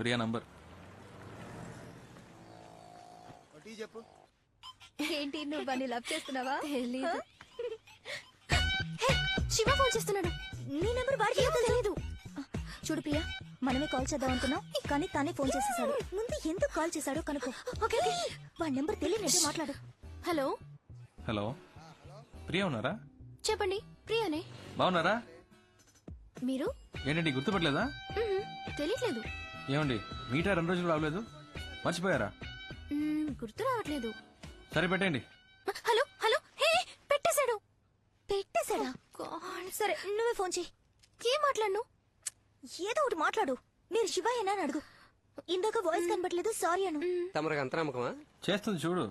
Priya number. చెప్పు. ఏంటి నువ్వు వాడిని లవ్ చేస్తున్నావా? శివ ఫోన్ చేస్తున్నాడు. నీ నెంబర్ వాడికి తెలీదు. చూడు ప్రియా మనమే కాల్ చేద్దాం అనుకున్నాం కానీ తనే ఫోన్ చేసేసాడు. ముందు ఎందుకు కాల్ చేశాడో కనుక్కో. ఓకే. ఓకే వాడి నెంబర్ తెలియనట్టు మాట్లాడు. హలో? హలో. ప్రియా ఉన్నారా? చెప్పండి ప్రియానే. బాగున్నారా? మీరు? ఏంటండి గుర్తుపట్టలేదా? తెలియట్లేదు. ఏమండి మీటా రెండు రోజులు రావలేదు? మర్చిపోయారా? మ్మ్, గుర్తు రావట్లేదు. సరే పెట్టండి. హలో హలో హే పెట్టేశాడు. పెట్టేశాడా? సరే నువ్వే ఫోన్ చేయి ఏం మాట్లాడను? ఏదో ఒకటి మాట్లాడు. మీరు శివయ్యనా అని అడుగు. ఇందాక వాయిస్ కనబట్లేదు సారీ అను. తమరికి అంత నమ్మకమా చేస్తుంది చూడు.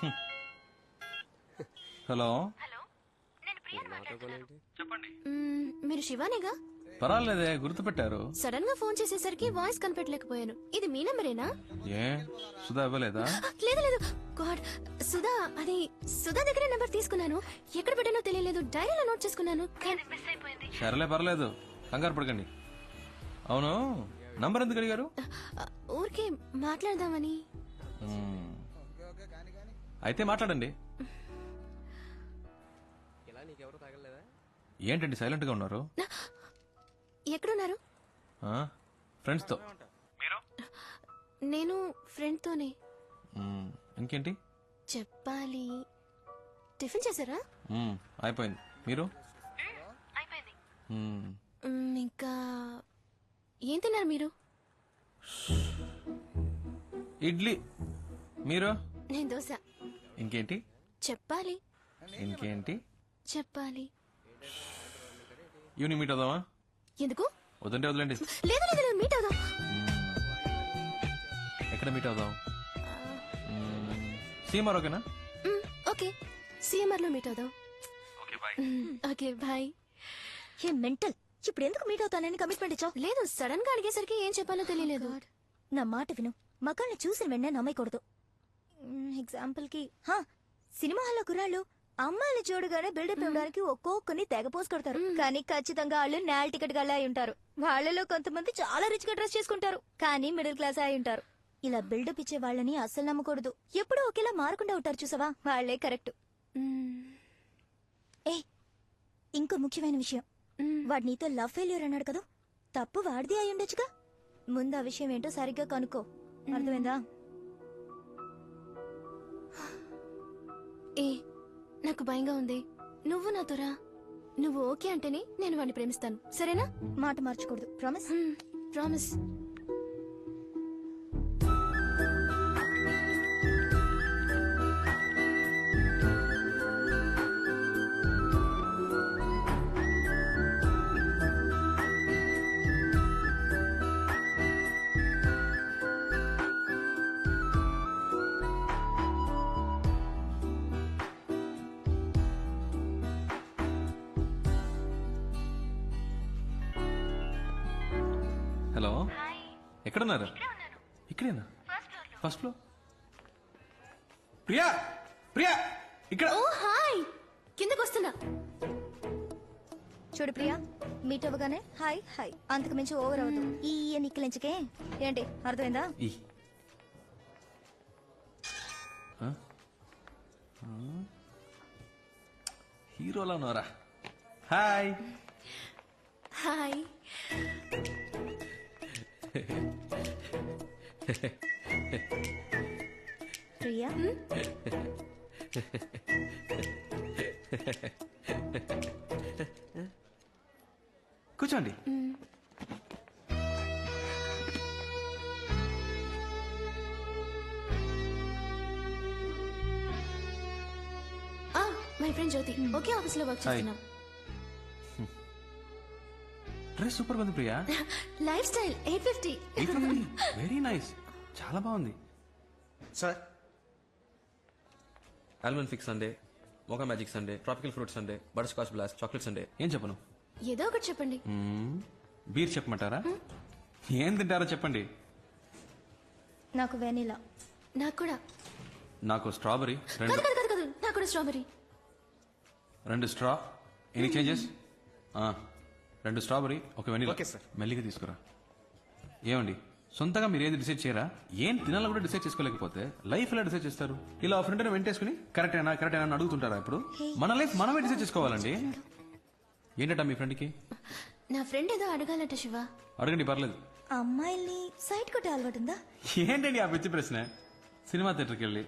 హ్మ్. హలో? మ్మ్, మీరు శివానేగా? పర్వాలేదే గుర్తుపెట్టారు. సడన్గా ఫోన్ చేసేసరికి వాయిస్ కనిపెట్టలేకపోయాను. ఇది మీ నెంబరేనా? ఏ? సుధా ఇవ్వలేదా? లేదు లేదు. గాడ్ సుధా అది సుధా దగ్గర నెంబర్ తీసుకున్నాను. ఎక్కడ పెట్టానో తెలియలేదు. డైరీలో నోట్ చేసుకున్నాను. కానీ మిస్ అయిపోయింది. సరేలే పర్లేదు కంగారు పడకండి. అవును నంబర్ ఎందుకు అడిగారు? ఊరికే మాట్లాడదామని. అయితే మాట్లాడండి. ఇలా నీకెవరు తగలలేదా ఏంటండి సైలెంట్గా ఉన్నారు? ఎక్కడున్నారు? ఫ్రెండ్స్తో నేను ఫ్రెండ్ తోనే. ఇంకేంటి? చెప్పాలి. టిఫిన్ చేశారా. అయిపోయింది. మీరు. మ్, ఇంకా ఏం తిన్నారు మీరు? ఇడ్లీ. మీరు? నేను దోశ. ఇంకేంటి? చెప్పాలి. ఇంకేంటి? చెప్పాలి. ఈవినింగ్ మీట్ అవుదామా ఎందుకు? వద్దంటే వదిలేండి. లేదు లేదు లేదు మీట్ అవుదాం. ఎక్కడ మీట్ అవుదాం? సీమార్ ఓకేనా? మ్, ఓకే. సిఎంఆర్లో మీట్ అవుదాం మ్, ఓకే బాయ్. ఏ మెంటల్. ఇప్పుడు ఎందుకు మీట్ అవుతానని కమిట్మెంట్ ఇచ్చావు? లేదు సడన్గా అడిగేసరికి ఏం చెప్పాలో తెలియలేదు. నా మాట విను. మగాళ్ళని చూసిన వెంటనే నమ్మకూడదు ఎగ్జాంపుల్కి. హా, సినిమా హాల్లో కుర్రాళ్ళు అమ్మాయిలు చూడగానే బిల్డప్ ఇవ్వడానికి ఒక్కొక్కరిని తెగ పోసి కొడతారు. కానీ ఖచ్చితంగా వాళ్ళు నేల టికెట్ గల్లా అయి ఉంటారు. వాళ్ళలో కొంతమంది చాలా రిచ్గా డ్రెస్ చేసుకుంటారు. కానీ మిడిల్ క్లాస్ అయి ఉంటారు. ఇలా బిల్డప్ ఇచ్చే వాళ్ళని అస్సలు నమ్మకూడదు. ఎప్పుడూ ఒకేలా మారకుండా ఉంటారు చూసావా? వాళ్ళే కరెక్ట్. ఏ ఇంకో ముఖ్యమైన విషయం. వాడు నీతో లవ్ ఫెయిల్యూర్ అన్నాడు కదా? తప్పు వాడిది అయి ఉండొచ్చుగా? ముందు ఆ విషయం ఏంటో సరిగ్గా కనుక్కో. అర్థమైందా? ఏ నాకు భయంగా ఉంది. నువ్వు నాతో రా. నువ్వు ఓకే అంటేనే నేను వాడిని ప్రేమిస్తాను. సరేనా? మాట మార్చకూడదు ప్రామిస్ ప్రామిస్ హలో ఎక్కడున్నారు? ఇక్కడేనా? First floor Priya! ప్రియా! ఇక్కడ! ఓ హాయ్! కిందకు వస్తున్నా చూడు ప్రియా మీట్ అవ్వగానే హాయ్ హాయ్. అంతకు మించి ఓవర్ అవ్వదు. ఈ నిక్కలించకే. ఏంటి అర్థమైందా? హీరోలా ఉన్నారా హాయ్. ప్రియా? కూర్చోండి. మై. ఫ్రెండ్ జ్యోతి ఒకే ఆఫీస్లో వర్క్. చేస్తున్నాం. డ్రెస్ సూపర్ ఉంది Priya. Life style eight fifty. Very nice. చాలా బాగుంది. Sir. Almond fix sundae mocha magic sundae tropical fruit sundae butterscotch blast chocolate sundae ఏం చెప్పను? ఏదో ఒకటి చెప్పండి. బీర్ చెప్పమంటారా? ఏం తింటారో చెప్పండి. నాకు వెనిలా. నాకు కూడా. నాకు స్ట్రాబెరీ రెండు. కాదు కాదు కాదు కాదు. నాకు కూడా స్ట్రాబెరీ రెండు స్ట్రా? ఎనీ చేంజెస్ రెండు స్ట్రాబెరీ ఒక వెనిలా. Okay, sir. మెల్లిగా తీసుకురా. ఏమండి? సొంతగా మీరు ఏది డిసైడ్ చేయరా? ఏం తినాలో కూడా డిసైడ్ చేసుకోలేకపోతే లైఫ్ ఎలా డిసైడ్ చేస్తారు? ఇలా ఫ్రెండ్ వెంటేసుకుని కరెక్ట్ అయినా కరెక్ట్ అయినా అడుగుతుంటారా ఇప్పుడు? మన లైఫ్ మనమే డిసైడ్ చేసుకోవాలండి. ఏంటట మీ ఫ్రెండ్కి? నా ఫ్రెండ్ ఏదో అడగాలట శివ. అడగండి పర్లేదు. అమ్మాయిల్ని సైట్ కొట్టే అలవాటు ఉందా? ఏంటండి ఆ పిచ్చి ప్రశ్న? సినిమా థియేటర్కి వెళ్ళి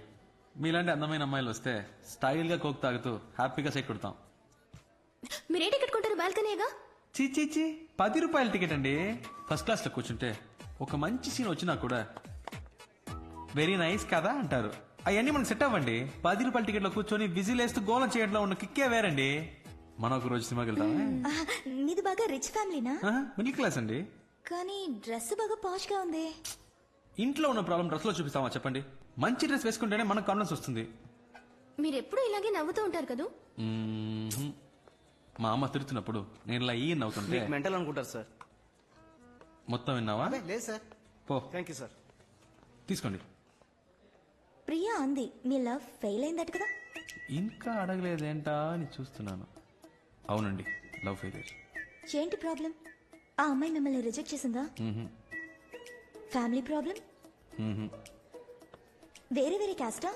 మీలాంటి అందమైన అమ్మాయిలు వస్తే స్టైల్గా కోక్ తాగుతూ హ్యాపీగా సైట్ కొడతాం. మీరే టికెట్ కొంటారు బాల్కనీగా చీ చీ చీ. పది రూపాయల టికెట్ అండి. ఫస్ట్ క్లాస్లో కూర్చుంటే ఒక మంచి సీన్ వచ్చినా కూడా వెరీ నైస్ కదా అంటారు. అవన్నీ మనకు సెట్ అవ్వండి. పది రూపాయల టికెట్లో కూర్చొని విజిల్ వేస్తూ గోలం చేయడంలో ఉన్న కిక్కే వేరండి. మనం ఒక రోజు సినిమాకి మీది బాగా రిచ్ ఫ్యామిలీనా మిడిల్ క్లాస్ అండి. కానీ డ్రెస్ బాగా పాష్గా ఉంది. ఇంట్లో ఉన్న ప్రాబ్లం డ్రెస్లో చూపిస్తామా చెప్పండి? మంచి డ్రెస్ వేసుకుంటేనే మనకు కాన్ఫిడెన్స్ వస్తుంది. మీరు ఎప్పుడు ఇలాగే నవ్వుతూ ఉంటారు కదూ. మా అమ్మ తిడుతున్నప్పుడు నేను ఇలా ఈ నవ్వుతుంటే మెంటల్ అనుకుంటారు సార్. మొత్తం విన్నావా? లేదు సార్. పో. Thank you sir. తీసుకోండి. ప్రియా అంది మీ లవ్ ఫెయిల్ అయిందట కదా? ఇంకా అడగలేదేంటా అని చూస్తున్నాను. అవునండి లవ్ ఫెయిలియర్ ఏంటి ప్రాబ్లం? ఆ అమ్మాయి మిమ్మల్ని రిజెక్ట్ చేసిందా? Family problem? వేరే వేరే క్యాస్టా?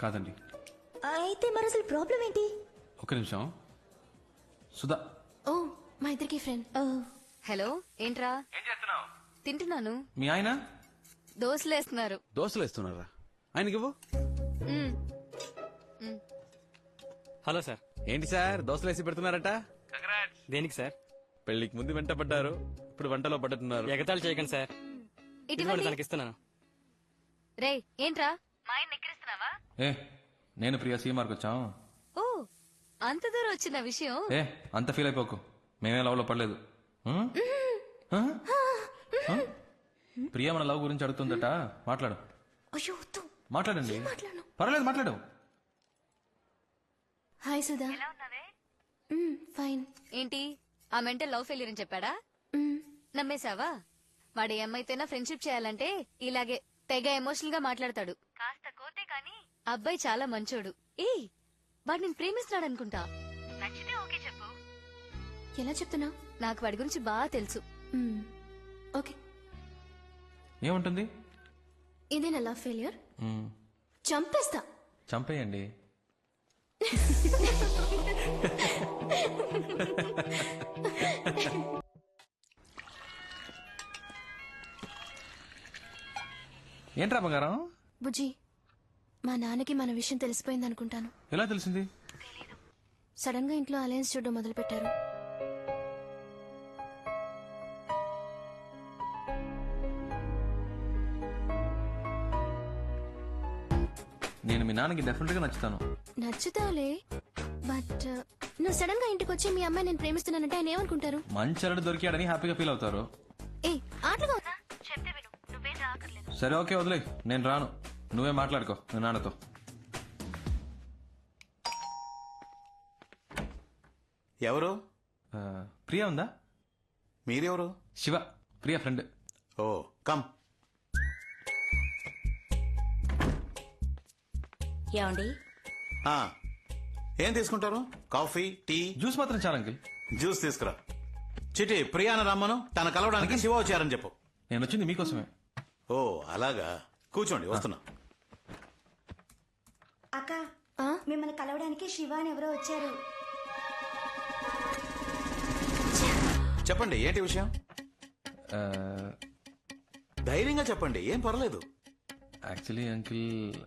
కాదండి. అయితే మరి అసలు ప్రాబ్లం ఏంటి? ఒక నిమిషం. సుధా. ఓ మా ఇద్దరికి ఫ్రెండ్ ఓ, హలో ఏంట్రా? తింటున్నాను. మీ ఆయన? దోశలు వేస్తున్నారు దోశలు వేస్తున్నారా ఆయనకి ఇవ్వు హలో సార్. ఏంటి సార్? దోశలు వేసి పెడుతున్నారట దేనికి సార్? పెళ్ళికి ముందు వెంట పడ్డారు. ఇప్పుడు వంటలో పడ్డట్టున్నారు ఎగతాళి చేయకండి సార్. ఇటువంటి తనకి ఇస్తున్నాను రే ఏంట్రా? మా ఆయన ఏ నేను ప్రియా సీమార్కి వచ్చాం. ఓ అంత దూరం వచ్చిన విషయం. ఏ అంత ఫీల్ అయిపోకు. మేమే లవ్లో పడలేదు. ఉం? ఆ? ఆ? ప్రియా మన లవ్ గురించి అడుగుతుందట. మాట్లాడు. అయ్యో వద్దు. మాట్లాడండి. మాట్లాడను. పర్వాలేదు మాట్లాడు. హాయ్ సుధా. Hmm, fine. ఏంటి? ఆ మెంటల్ లవ్ ఫెయిలియర్ అని చెప్పాడా? మ్మ్. నమ్మేశావా? వాడు ఏమైతేనా ఫ్రెండ్షిప్ చేయాలంటే ఇలాగే తెగ ఎమోషనల్గా మాట్లాడతాడు. కాస్త కోతే కాని. అబ్బాయి చాలా మంచోడు. ఏ వాడు నేను ప్రేమిస్తున్నాడు అనుకుంటా. నచ్చితే ఓకే చెప్పు. ఎలా చెప్తున్నా? నాకు వాడి గురించి బాగా తెలుసు. ఓకే. ఏముంటుంది? ఇదే నా లవ్ ఫెయిలియర్. చంపేస్తా. చంపేయండి. ఏంట్రా బంగారం? బుజ్జి మా నాన్నకి మన విషయం తెలిసిపోయింది అనుకుంటాను. ఎలా తెలిసింది? సడన్గా ఇంట్లో అలయన్స్ చూడడం మొదలు పెట్టారు నేను మీ నాన్నకి డెఫినెట్గా నచ్చుతాను. నచ్చుతాలే బట్ నువ్వు సడన్గా ఇంటికి వచ్చి మీ అమ్మాయి నేను ప్రేమిస్తున్నానంటే ఆయన ఏమనుకుంటారు? మంచి అల్లుడు దొరికాడని హ్యాపీగా ఫీల్ అవుతారు. ఏ ఆటలుగా ఉందా చెప్తే విను నువ్వేం రాకర్లేదు. సరే ఓకే వదిలే నేను రాను. నువ్వే మాట్లాడుకో మీ నాన్నతో ఎవరు? ఆ, ప్రియా ఉందా? మీరెవరు? Shiva Priya friend. Oh come. ఏమండి? ఆ, ఏం తీసుకుంటారు? Coffee tea? జ్యూస్ మాత్రం చాలు అంకిల్. జ్యూస్ తీసుకురా. చిటి ప్రియాన రమ్మను. తన కలవడానికి శివ వచ్చారని చెప్పు. నేను వచ్చింది మీకోసమే. ఓ అలాగా. కూర్చోండి వస్తున్నా. అక్క ఆ? మిమ్మల్ని కలవడానికి శివ అని ఎవరో వచ్చారు. చెప్పండి ఏంటి విషయం? ఆ, ధైర్యంగా చెప్పండి ఏం పర్లేదు. Actually uncle